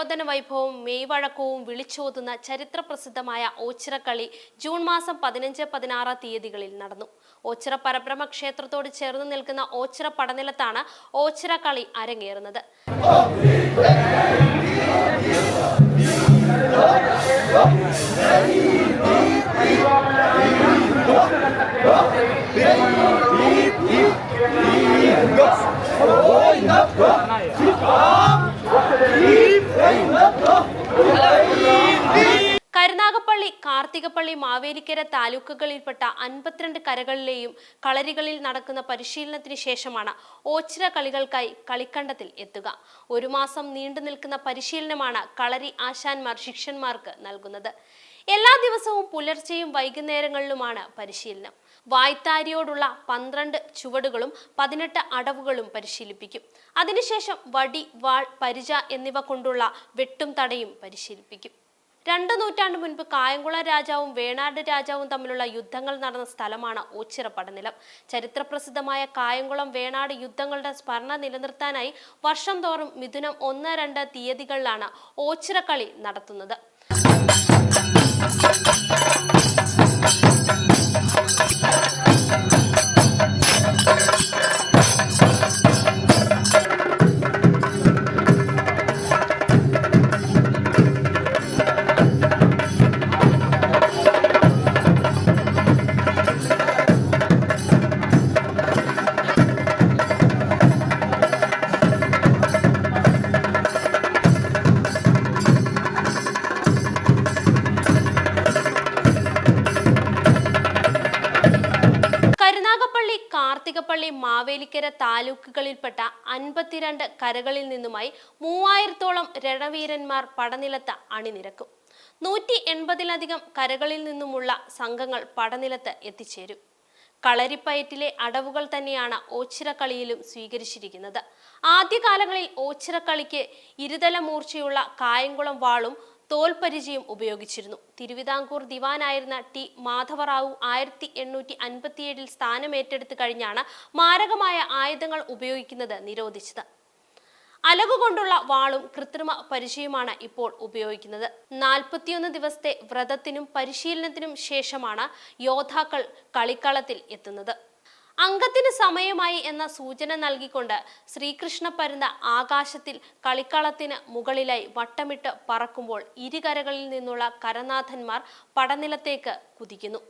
ആയോധന വൈഭവവും മെയ്വഴക്കവും വിളിച്ചോതുന്ന ചരിത്രപ്രസിദ്ധമായ ഓച്ചിറക്കളി ജൂൺ മാസം പതിനഞ്ച് പതിനാറ് തീയതികളിൽ നടന്നു. ഓച്ചിറ പരബ്രഹ്മ ക്ഷേത്രത്തോട് ചേർന്ന് നിൽക്കുന്ന ഓച്ചിറ പടനിലത്താണ് ഓച്ചിറ കളി അരങ്ങേറുന്നത്. കാർത്തികപ്പള്ളി മാവേലിക്കര താലൂക്കുകളിൽപ്പെട്ട അൻപത്തിരണ്ട് കരകളിലെയും കളരികളിൽ നടക്കുന്ന പരിശീലനത്തിന് ശേഷമാണ് ഓച്ചിറ കളികൾക്കായി കളിക്കണ്ടത്തിൽ എത്തുക. ഒരു മാസം നീണ്ടു നിൽക്കുന്ന പരിശീലനമാണ് കളരി ആശാന്മാർ ശിഷ്യന്മാർക്ക് നൽകുന്നത്. എല്ലാ ദിവസവും പുലർച്ചെയും വൈകുന്നേരങ്ങളിലുമാണ് പരിശീലനം. വായ്ത്താരിയോടുള്ള പന്ത്രണ്ട് ചുവടുകളും പതിനെട്ട് അടവുകളും പരിശീലിപ്പിക്കും. അതിനുശേഷം വടി വാൾ പരിച എന്നിവ കൊണ്ടുള്ള വെട്ടും തടയും പരിശീലിപ്പിക്കും. രണ്ടു നൂറ്റാണ്ട് മുൻപ് കായംകുളം രാജാവും വേണാട് രാജാവും തമ്മിലുള്ള യുദ്ധങ്ങൾ നടന്ന സ്ഥലമാണ് ഓച്ചിറ പടനിലം ചരിത്രപ്രസിദ്ധമായ കായംകുളം വേണാട് യുദ്ധങ്ങളുടെ സ്മരണ നിലനിർത്താനായി വർഷം തോറും മിഥുനം ഒന്ന് രണ്ട് തീയതികളിലാണ് ഓച്ചിറ കളി നടത്തുന്നത്. കാർത്തികപ്പള്ളി മാവേലിക്കര താലൂക്കുകളിൽപ്പെട്ട അൻപത്തിരണ്ട് കരകളിൽ നിന്നുമായി മൂവായിരത്തോളം രണവീരന്മാർ പടനിലത്ത് അണിനിരക്കും. നൂറ്റി എൺപതിലധികം കരകളിൽ നിന്നുമുള്ള സംഘങ്ങൾ പടനിലത്ത് എത്തിച്ചേരും. കളരിപ്പയറ്റിലെ അടവുകൾ തന്നെയാണ് ഓച്ചിറക്കളിയിലും സ്വീകരിച്ചിരിക്കുന്നത്. ആദ്യകാലങ്ങളിൽ ഓച്ചിറക്കളിക്ക് ഇരുതല മൂർച്ചയുള്ള കായംകുളം വാളും തോൽപരിചയം ഉപയോഗിച്ചിരുന്നു. തിരുവിതാംകൂർ ദിവാനായിരുന്ന ടി മാധവറാവു ആയിരത്തി എണ്ണൂറ്റി അൻപത്തിയേഴിൽ സ്ഥാനമേറ്റെടുത്തു കഴിഞ്ഞാണ് മാരകമായ ആയുധങ്ങൾ ഉപയോഗിക്കുന്നത് നിരോധിച്ചത്. അലകുകൊണ്ടുള്ള വാളും കൃത്രിമ പരിചയമാണ് ഇപ്പോൾ ഉപയോഗിക്കുന്നത്. നാൽപ്പത്തിയൊന്ന് ദിവസത്തെ വ്രതത്തിനും പരിശീലനത്തിനും ശേഷമാണ് യോദ്ധാക്കൾ കളിക്കളത്തിൽ എത്തുന്നത്. അംഗത്തിന് സമയമായി എന്ന സൂചന നൽകിക്കൊണ്ട് ശ്രീകൃഷ്ണ പരുന്ത ആകാശത്തിൽ കളിക്കളത്തിന് മുകളിലായി വട്ടമിട്ട് പറക്കുമ്പോൾ ഇരുകരകളിൽ നിന്നുള്ള കരനാഥന്മാർ പടനിലത്തേക്ക് കുതിക്കുന്നു.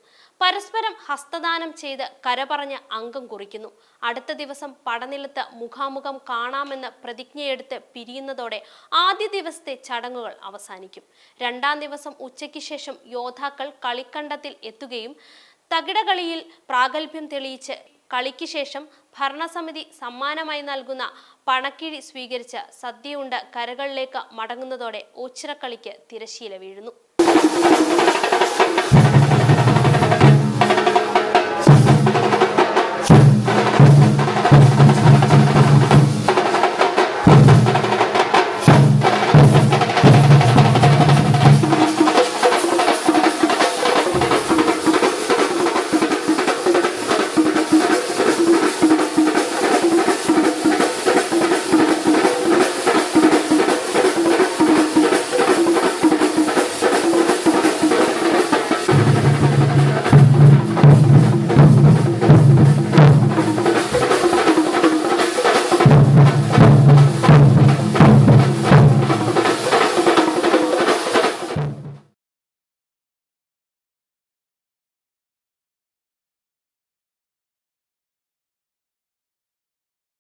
പരസ്പരം ഹസ്തദാനം ചെയ്ത് കരപറഞ്ഞ് അംഗം കുറിക്കുന്നു. അടുത്ത ദിവസം പടനിലത്ത് മുഖാമുഖം കാണാമെന്ന് പ്രതിജ്ഞയെടുത്ത് പിരിയുന്നതോടെ ആദ്യ ദിവസത്തെ ചടങ്ങുകൾ അവസാനിക്കും. രണ്ടാം ദിവസം ഉച്ചയ്ക്ക് ശേഷം യോദ്ധാക്കൾ കളിക്കണ്ടത്തിൽ എത്തുകയും തകിടകളിയിൽ പ്രാഗൽഭ്യം തെളിയിച്ച് കളിക്ക് ശേഷം ഭരണസമിതി സമ്മാനമായി നൽകുന്ന പണക്കിഴി സ്വീകരിച്ച് സദ്യയുണ്ട കരകളിലേക്ക് മടങ്ങുന്നതോടെ ഓച്ചിറക്കളിക്ക് തിരശീല വീഴുന്നു.